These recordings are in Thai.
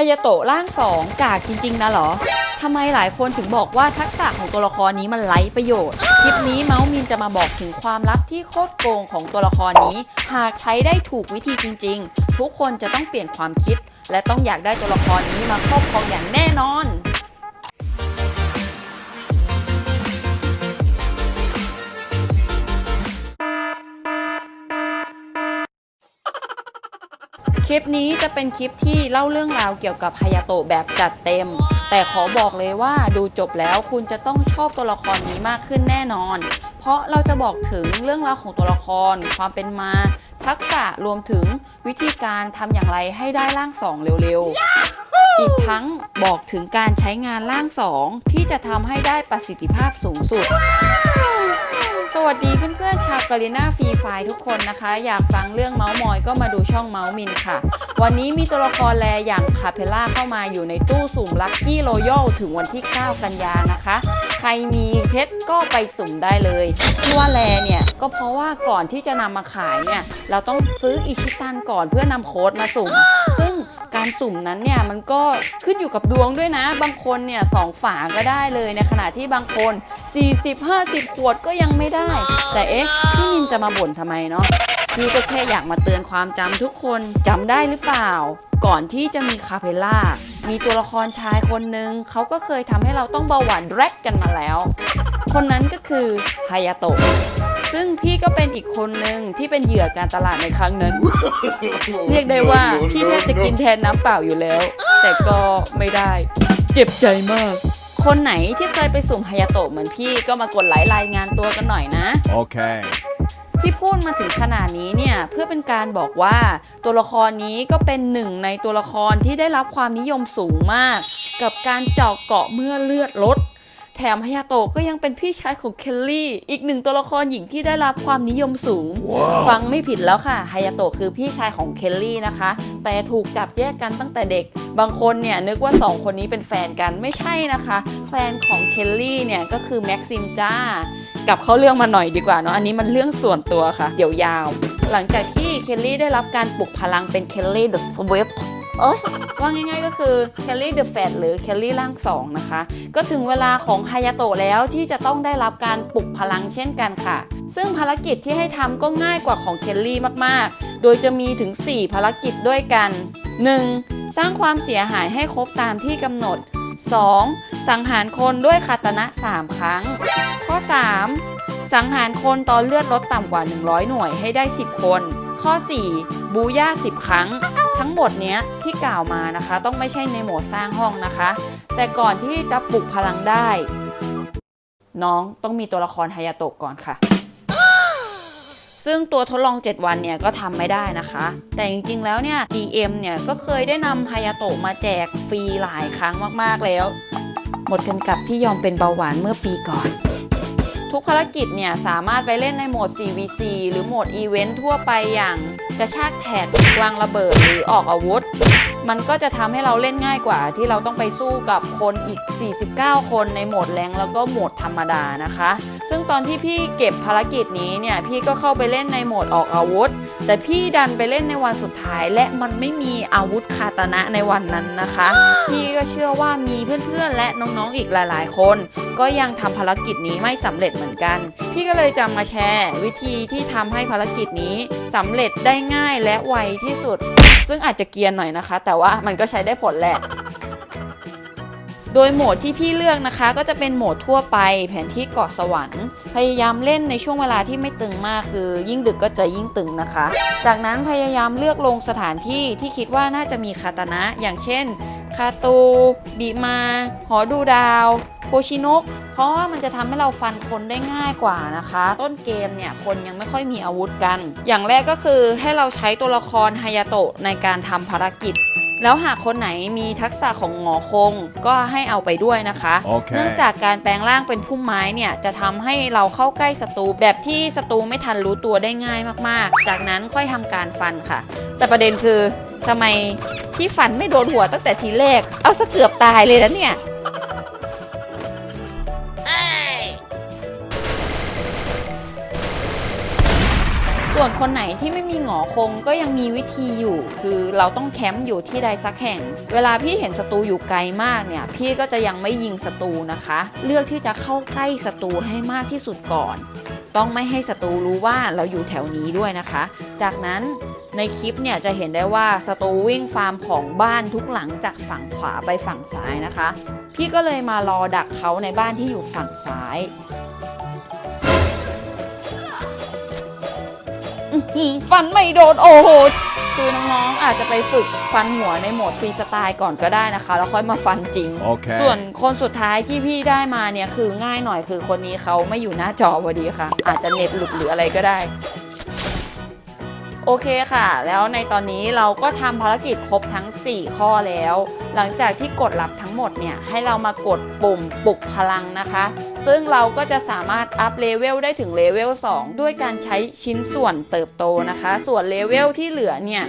ายาโตะร่างสองกากจริงๆนะเหรอทำไมหลายคนถึงบอกว่าทักษะของตัวละครนี้มันไร้ประโยชน์ คลิปนี้เมาส์มินจะมาบอกถึงความลับที่โคตรโกงของตัวละครนี้ หากใช้ได้ถูกวิธีจริง ๆ ทุกคนจะต้องเปลี่ยนความคิด และต้องอยากได้ตัวละครนี้มาครอบครองอย่างแน่นอน คลิปนี้จะเป็นคลิปที่เล่าเรื่องราวเกี่ยวกับฮายาโตะแบบจัดเต็ม แต่ขอบอกเลยว่าดูจบแล้วคุณจะต้องชอบตัวละครนี้มากขึ้นแน่นอน เพราะเราจะบอกถึงเรื่องราวของตัวละคร ความเป็นมา ทักษะรวมถึงวิธีการทำอย่างไรให้ได้ร่างสองเร็วๆ อีกทั้งบอกถึงการใช้งานร่างสองที่จะทำให้ได้ประสิทธิภาพสูงสุดส วัสดีเพื่อนๆชาวกาลิน่าฟรีไฟทุกคนนะคะ อยากฟังเรื่องเมาส์มอยก็มาดูช่องเมาส์มินค่ะ วันนี้มีตัวละครแลอย่างคาเพล่าเข้ามาอยู่ในตู้สุ่มลัคกี้โรยัลถึงวันที่ 9 กันยานะคะ ใครมีเพชรก็ไปสุ่มได้เลยที่ว่าแลเนี่ยก็เพราะว่าก่อนที่จะนำมาขายเนี่ยเราต้องซื้ออิชิตันก่อนเพื่อนำโค้ดมาสุ่ม การสุ่มนั้นเนี่ยมันก็ขึ้นอยู่กับดวงด้วยนะ บางคนเนี่ยสองฝาก็ได้เลยในขณะที่บางคน 40-50 ขวดก็ยังไม่ได้ แต่เอ๊ะพี่มินจะมาบ่นทำไมเนาะพี่ก็แค่อยากมาเตือนความจำทุกคนจำได้หรือเปล่า ก่อนที่จะมีคาเพล่ามีตัวละครชายคนหนึ่งเขาก็เคยทำให้เราต้องเบาหวานแรกกันมาแล้ว คนนั้นก็คือฮายาโตะ ซึ่งพี่ก็เป็นอีกคนหนึ่งที่เป็นเหยื่อการตลาดในครั้งนั้น เรียกได้ว่าพี่แทบจะกินแทนน้ำเปล่าอยู่แล้ว แต่ก็ไม่ได้ เจ็บใจมาก คนไหนที่เคยไปสุ่มฮายาโตะเหมือนพี่ก็มากดไลค์รายงานตัวกันหน่อยนะ Okay. ที่พูดมาถึงขนาดนี้เนี่ยเพื่อเป็นการบอกว่าตัวละครนี้ก็เป็นหนึ่งในตัวละครที่ได้รับความนิยมสูงมาก กับการเจาะเกาะเมื่อเลือดลด แถมฮายาโตะก็ยังเป็นพี่ชายของเคลลี่ อีกหนึ่งตัวละครหญิงที่ได้รับความนิยมสูงฟังไม่ผิดแล้วค่ะฮายาโตะคือพี่ชายของเคลลี่นะคะ แต่ถูกจับแยกกันตั้งแต่เด็ก บางคนเนี่ยนึกว่าสองคนนี้เป็นแฟนกันไม่ใช่นะคะ แฟนของเคลลี่เนี่ยก็คือแม็กซิมจ้ากลับเข้าเรื่องมาหน่อยดีกว่าเนาะอันนี้มันเรื่องส่วนตัวค่ะเดี๋ยวยาว หลังจากที่เคลลี่ได้รับการปลุกพลังเป็นเคลลี่เดอะสวิฟ เอ้ยว่าง่ายๆก็คือเคลลี่เดอะแฟตหรือเคลลี่ร่างสองนะคะ ก็ถึงเวลาของฮายาโตะแล้วที่จะต้องได้รับการปลุกพลังเช่นกันค่ะ ซึ่งภารกิจที่ให้ทำก็ง่ายกว่าของเคลลี่มากๆ โดยจะมีถึง 4 ภารกิจด้วยกัน 1. สร้างความเสียหายให้ครบตามที่กำหนด 2. สังหารคนด้วยคาตนะ 3 ครั้ง ข้อ 3. สังหารคนตอนเลือดลดต่ำกว่า 100 หน่วยให้ได้ 10 คน ข้อ 4. บูย่า 10 ครั้ง ทั้งหมดเนี้ยที่กล่าวมานะคะ ต้องไม่ใช่ในโหมดสร้างห้องนะคะ แต่ก่อนที่จะปลุกพลังได้ น้องต้องมีตัวละครฮายาโตะก่อนค่ะ ซึ่งตัวทดลอง 7 วันเนี่ยก็ทำไม่ได้นะคะ แต่จริงๆแล้วเนี่ย GM เนี่ยก็เคยได้นำฮายาโตะมาแจกฟรีหลายครั้งมากๆแล้ว หมดกันกับที่ยอมเป็นเบาหวานเมื่อปีก่อน ทุกภารกิจเนี่ยสามารถไปเล่นในโหมด CVC หรือโหมดอีเวนต์ทั่วไปอย่างกระชากแท็กวางระเบิดหรือออกอาวุธ มันก็จะทำให้เราเล่นง่ายกว่า ที่เราต้องไปสู้กับคนอีก 49 คนในโหมดแรงแล้วก็โหมดธรรมดานะคะ ซึ่งตอนที่พี่เก็บภารกิจนี้เนี่ยพี่ก็เข้าไปเล่นในโหมดออกอาวุธ แต่พี่ดันไปเล่นในวันสุดท้าย และมันไม่มีอาวุธคาตนะในวันนั้นนะคะ พี่ก็เชื่อว่ามีเพื่อนๆ และน้องๆอีกหลายๆ คน ก็ยังทำภารกิจนี้ไม่สำเร็จเหมือนกัน พี่ก็เลยจะมาแชร์ วิธีที่ทำให้ภารกิจนี้สำเร็จได้ง่ายและไวที่สุด ซึ่งอาจจะเกียนหน่อยนะคะ แต่ว่ามันก็ใช้ได้ผลแหละ ดยโหมดที่พี่เลือกนะคะ ก็จะเป็นโหมดทั่วไปแผนที่เกาะสวรรค์ พยายามเล่นในช่วงเวลาที่ไม่ตึงมากคือ ยิ่งดึกก็จะยิ่งตึงนะคะ จากนั้นพยายามเลือกลงสถานที่ที่คิดว่าน่าจะมีคาตานะ อย่างเช่น คาตู บีมา หอดูดาวโพชินก เพราะว่ามันจะทำให้เราฟันคนได้ง่ายกว่านะคะ ต้นเกมเนี่ยคนยังไม่ค่อยมีอาวุธกัน อย่างแรกก็คือให้เราใช้ตัวละครฮายาโตะในการทำภารกิจ แล้วหากคนไหนมีทักษะของหงอคงก็ให้เอาไปด้วยนะคะโอเคเนื่องจากการแปลงร่างเป็นพุ่มไม้เนี่ยจะทำให้เราเข้าใกล้ศัตรูแบบที่ศัตรูไม่ทันรู้ตัวได้ง่ายมากๆ จากนั้นค่อยทำการฟันค่ะ แต่ประเด็นคือทำไมที่ฟันไม่โดนหัวตั้งแต่ทีแรก เอาซะเกือบตายเลยนะเนี่ย ส่วนคนไหนที่ไม่มีหงอคงก็ยังมีวิธีอยู่ คือเราต้องแคมป์อยู่ที่ใดสักแห่ง เวลาพี่เห็นศัตรูอยู่ไกลมากเนี่ย พี่ก็จะยังไม่ยิงศัตรูนะคะ เลือกที่จะเข้าใกล้ศัตรูให้มากที่สุดก่อน ต้องไม่ให้ศัตรูรู้ว่าเราอยู่แถวนี้ด้วยนะคะ จากนั้นในคลิปเนี่ยจะเห็นได้ว่าศัตรูวิ่งฟาร์มของบ้านทุกหลังจากฝั่งขวาไปฝั่งซ้ายนะคะ พี่ก็เลยมารอดักเขาในบ้านที่อยู่ฝั่งซ้าย ฟันไม่โดนโอ้โหคือน้องๆอาจจะไปฝึกฟันหัวในโหมดฟรีสไตล์ก่อนก็ได้นะคะ แล้วค่อยมาฟันจริงโอเคส่วนคนสุดท้ายที่พี่ได้มาเนี่ยคือง่ายหน่อยคือคนนี้เขาไม่อยู่หน้าจอพอดีค่ะ อาจจะเน็ตหลุดหรืออะไรก็ได้ โอเคค่ะ แล้วในตอนนี้เราก็ทำภารกิจครบทั้ง 4 ข้อแล้ว หลังจากที่กดรับทั้งหมดเนี่ย ให้เรามากดปุ่มปลุกพลังนะคะ ซึ่งเราก็จะสามารถอัพเลเวลได้ถึงเลเวล2 ด้วยการใช้ชิ้นส่วนเติบโตนะคะ ส่วนเลเวลที่เหลือเนี่ย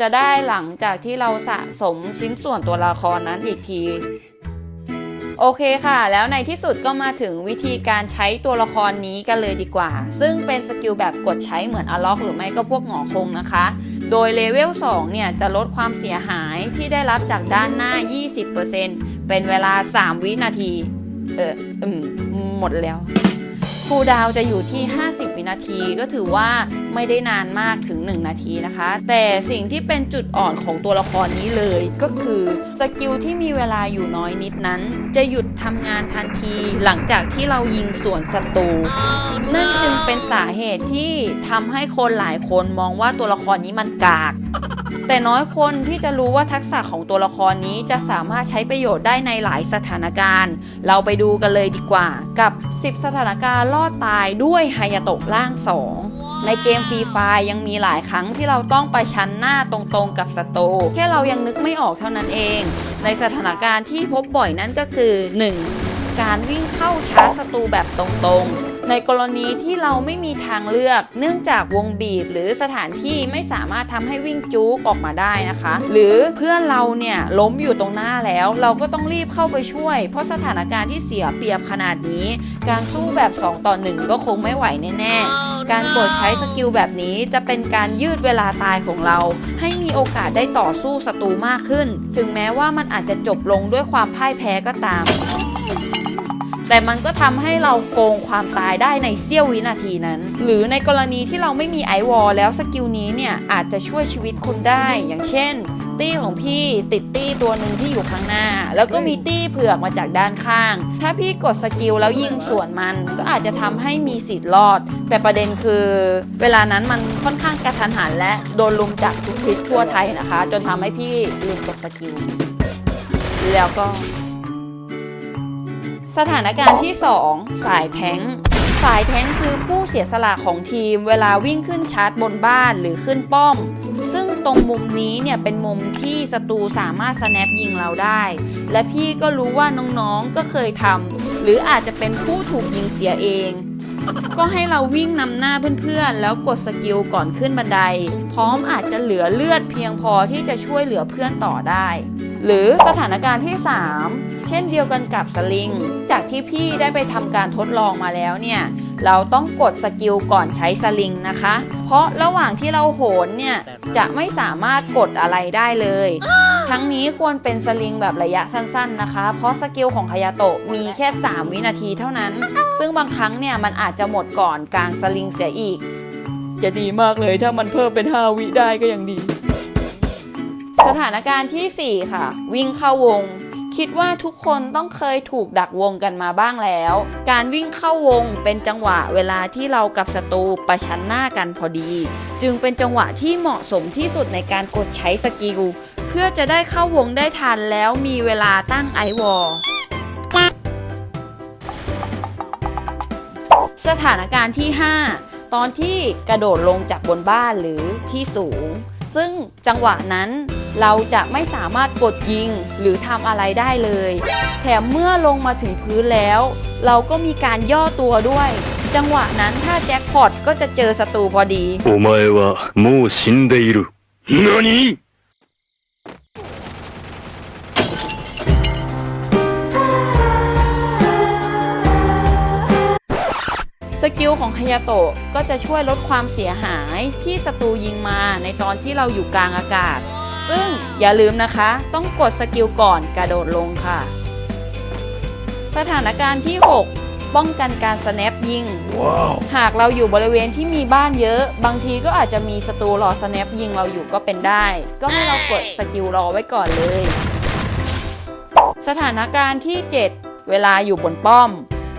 จะได้หลังจากที่เราสะสมชิ้นส่วนตัวละครนั้นอีกที โอเคค่ะ แล้วในที่สุดก็มาถึงวิธีการใช้ตัวละครนี้กันเลยดีกว่า ซึ่งเป็นสกิลแบบกดใช้เหมือนอล็อกหรือไม่ก็พวกหงอคงนะคะ โดยเลเวล 2 เนี่ย จะลดความเสียหายที่ได้รับจากด้านหน้า 20%เป็นเวลา 3 วินาที เอออมหมดแล้ว คูลดาวจะอยู่ที่ 50 วินาทีก็ถือว่าไม่ได้นานมากถึง 1 นาทีนะคะ แต่สิ่งที่เป็นจุดอ่อนของตัวละครนี้เลย ก็คือสกิลที่มีเวลาอยู่น้อยนิดนั้น จะหยุด ทำงานทันทีหลังจากที่เรายิงสวนศัตรูนั่นจึงเป็นสาเหตุที่ทำให้คนหลายคนมองว่าตัวละครนี้มันกาก แต่น้อยคนที่จะรู้ว่าทักษะของตัวละครนี้จะสามารถใช้ประโยชน์ได้ในหลายสถานการณ์ เราไปดูกันเลยดีกว่ากับ 10 สถานการณ์รอดตายด้วยไฮยาโตะล่าง 2 ในเกมฟรีไฟยังมีหลายครั้งที่เราต้องไปชันหน้าตรงๆกับศัตรูแค่เรายังนึกไม่ออกเท่านั้นเอง ในสถานการณ์ที่พบบ่อยนั่นก็คือ 1. การวิ่งเข้าชาร์จศัตรูแบบตรงๆ ในกรณีที่เราไม่มีทางเลือก เนื่องจากวงบีบหรือสถานที่ไม่สามารถทำให้วิ่งจู๊กออกมาได้นะคะ หรือเพื่อนเราเนี่ยล้มอยู่ตรงหน้าแล้ว เราก็ต้องรีบเข้าไปช่วย เพราะสถานการณ์ที่เสียเปรียบขนาดนี้ การสู้แบบ 2 ต่อ 1 ก็คงไม่ไหวแน่ๆ การกดใช้สกิลแบบนี้จะเป็นการยืดเวลาตายของเรา ให้มีโอกาสได้ต่อสู้ศัตรูมากขึ้น ถึงแม้ว่ามันอาจจะจบลงด้วยความพ่ายแพ้ก็ตาม แต่มันก็ทำให้เราโกงความตายได้ในเสี้ยววินาทีนั้น หรือในกรณีที่เราไม่มีไอวอลแล้วสกิลนี้เนี่ยอาจจะช่วยชีวิตคุณได้ อย่างเช่น ตี้ของพี่ติดตี้ตัวหนึ่งที่อยู่ข้างหน้า แล้วก็มีตี้เผือกมาจากด้านข้าง ถ้าพี่กดสกิลแล้วยิงสวนมัน ก็อาจจะทำให้มีสิทธิ์รอด แต่ประเด็นคือ เวลานั้นมันค่อนข้างกระทันหันและโดนลุมจากทุกทิศทั่วไทยนะคะ จนทำให้พี่ลืมกดสกิลแล้วก็ สถานการณ์ที่ 2 สายแท้ง สายแท้งคือผู้เสียสละของทีม เวลาวิ่งขึ้นชาร์จบนบ้านหรือขึ้นป้อม ซึ่งตรงมุมนี้เนี่ยเป็นมุมที่ศัตรูสามารถสแนปยิงเราได้ และพี่ก็รู้ว่าน้องๆก็เคยทำหรืออาจจะเป็นผู้ถูกยิงเสียเอง ก็ให้เราวิ่งนำหน้าเพื่อนๆ แล้วกดสกิลก่อนขึ้นบันได พร้อมอาจจะเหลือเลือดเพียงพอที่จะช่วยเหลือเพื่อนต่อได้ หรือสถานการณ์ที่ 3 ช่นเดียวกันกับสลิง จากที่พี่ได้ไปทำการทดลองมาแล้วเนี่ย เราต้องกดสกิลก่อนใช้สลิงนะคะ เพราะระหว่างที่เราโหนเนี่ย จะไม่สามารถกดอะไรได้เลย ทั้งนี้ควรเป็นสลิงแบบระยะสั้นๆนะคะ เพราะสกิลของฮายาโตะมีแค่ 3 วินาทีเท่านั้น ซึ่งบางครั้งเนี่ยมันอาจจะหมดก่อนกลางสลิงเสียอีก จะดีมากเลยถ้ามันเพิ่มเป็น 5 วิได้ก็ยังดี สถานการณ์ทีสี่4 ค่ะ วิ่งเข้าวง คิดว่าทุกคนต้องเคยถูกดักวงกันมาบ้างแล้ว การวิ่งเข้าวงเป็นจังหวะเวลาที่เรากับศัตรูประชันหน้ากันพอดี จึงเป็นจังหวะที่เหมาะสมที่สุดในการกดใช้สกิล เพื่อจะได้เข้าวงได้ทันแล้วมีเวลาตั้งไอวอลสถานการณ์ที่ 5 ตอนที่กระโดดลงจากบนบ้านหรือที่สูง ซึ่งจังหวะนั้นเราจะไม่สามารถกดยิงหรือทำอะไรได้เลย แถมเมื่อลงมาถึงพื้นแล้ว เราก็มีการย่อตัวด้วย จังหวะนั้นถ้าแจ็คพอตก็จะเจอศัตรูพอดี お前はもう死んでいる。何 สสกิลของฮายาโตะก็จะช่วยลดความเสียหายที่ศัตรูยิงมาในตอนที่เราอยู่กลางอากาศ ซึ่งอย่าลืมนะคะ ต้องกดสกิลก่อนกระโดดลงค่ะ สถานการณ์ที่ 6 ป้องกันการสแนปยิง Wow. หากเราอยู่บริเวณที่มีบ้านเยอะ บางทีก็อาจจะมีศัตรูรอสแนปยิงเราอยู่ก็เป็นได้ ก็ให้เรากดสกิลรอไว้ก่อนเลย สถานการณ์ที่ 7 เวลาอยู่บนป้อม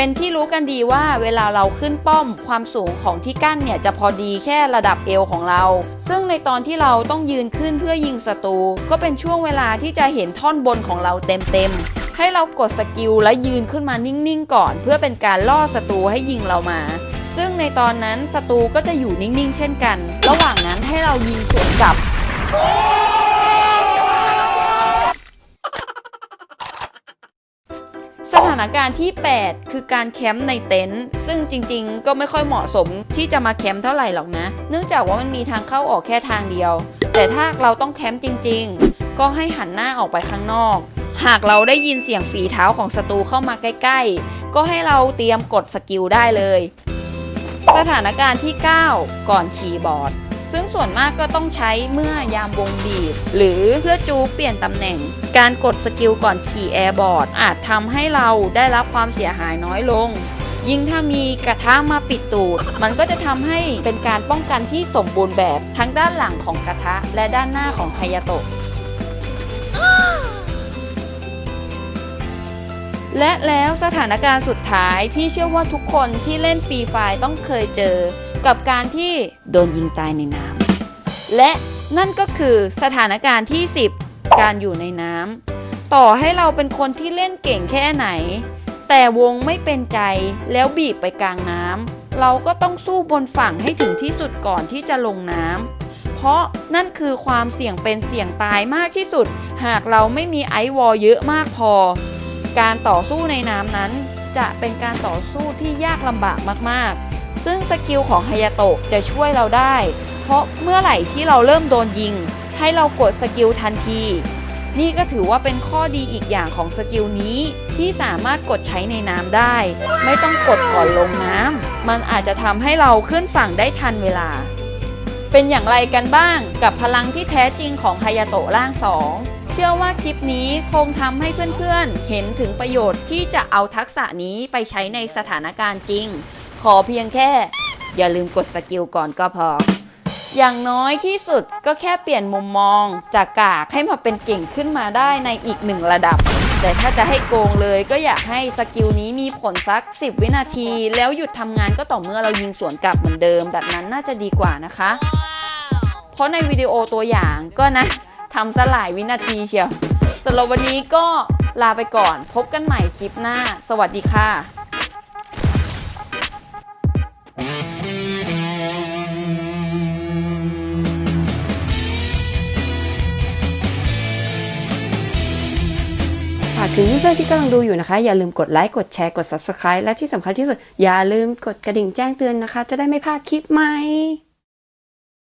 เป็นที่รู้กันดีว่าเวลาเราขึ้นป้อมความสูงของที่กั้นเนี่ยจะพอดีแค่ระดับเอวของเรา ซึ่งในตอนที่เราต้องยืนขึ้นเพื่อยิงศัตรู ก็เป็นช่วงเวลาที่จะเห็นท่อนบนของเราเต็มๆ ให้เรากดสกิลและยืนขึ้นมานิ่งๆ ก่อน เพื่อเป็นการล่อศัตรูให้ยิงเรามา ซึ่งในตอนนั้นศัตรูก็จะอยู่นิ่งๆ เช่นกัน ระหว่างนั้นให้เรายิงสวนกลับานการณ์ที่ 8 คือการแคมป์ในเต็นท์ซึ่งจริงๆ ก็ไม่ค่อยเหมาะสมที่จะมาแคมป์เท่าไหร่หรอกนะ เนื่องจากว่ามันมีทางเข้าออกแค่ทางเดียว แต่ถ้าเราต้องแคมป์จริง ๆ ก็ให้หันหน้าออกไปข้างนอก หากเราได้ยินเสียงฝีเท้าของศัตรูเข้ามาใกล้ๆ ก็ให้เราเตรียมกดสกิลได้เลย สถานการณ์ที่ 9 ก่อนคีย์บอร์ด ซึ่งส่วนมากก็ต้องใช้เมื่อยามวงบีบ หรือเพื่อจูเปลี่ยนตำแหน่ง การกดสกิลก่อนขี่แอร์บอร์ดอาจทำให้เราได้รับความเสียหายน้อยลง ยิ่งถ้ามีกระทะมาปิดตูด มันก็จะทำให้เป็นการป้องกันที่สมบูรณ์แบบทั้งด้านหลังของกระทะ และด้านหน้าของฮยาโตะและแล้วสถานการณ์สุดท้าย พี่เชื่อว่าทุกคนที่เล่นฟรีไฟต้องเคยเจอ กับการที่โดนยิงตายในน้ำและนั่นก็คือสถานการณ์ที่ 10 การอยู่ในน้ำต่อให้เราเป็นคนที่เล่นเก่งแค่ไหน แต่วงไม่เป็นใจแล้วบีบไปกลางน้ำเราก็ต้องสู้บนฝั่งให้ถึงที่สุดก่อนที่จะลงน้ำเพราะนั่นคือความเสี่ยงเป็นเสี่ยงตายมากที่สุด หากเราไม่มีไอวอลเยอะมากพอ การต่อสู้ในน้ำนั้นจะเป็นการต่อสู้ที่ยากลำบากมากๆ ซึ่งสกิลของฮายาโตะจะช่วยเราได้ เพราะเมื่อไหร่ที่เราเริ่มโดนยิง ให้เรากดสกิลทันที นี่ก็ถือว่าเป็นข้อดีอีกอย่างของสกิลนี้ที่สามารถกดใช้ในน้ำได้ ไม่ต้องกดก่อนลงน้ำมันอาจจะทำให้เราขึ้นฝั่งได้ทันเวลา เป็นอย่างไรกันบ้างกับพลังที่แท้จริงของฮายาโตะร่างสองเชื่อว่าคลิปนี้คงทำให้เพื่อนๆ เห็นถึงประโยชน์ที่จะเอาทักษะนี้ไปใช้ในสถานการณ์จริง ขอเพียงแค่ อย่าลืมกดสกิลก่อนก็พอ อย่างน้อยที่สุดก็แค่เปลี่ยนมุมมองจากกากให้มาเป็นเก่งขึ้นมาได้ในอีกหนึ่งระดับ แต่ถ้าจะให้โกงเลยก็อยากให้สกิลนี้มีผลสัก 10 วินาที แล้วหยุดทำงานก็ต่อเมื่อเรายิงสวนกลับเหมือนเดิม แบบนั้นน่าจะดีกว่านะคะ เพราะในวิดีโอตัวอย่างก็นะทำสลายวินาทีเชียวสำหรับวันนี้ก็ลาไปก่อน พบกันใหม่คลิปหน้า สวัสดีค่ะ ฝากถึงเพื่อนๆที่กำลังดูอยู่นะคะ อย่าลืมกดไลค์กดแชร์กด subscribe และที่สำคัญที่สุด อย่าลืมกดกระดิ่งแจ้งเตือนนะคะ จะได้ไม่พลาดคลิปใหม่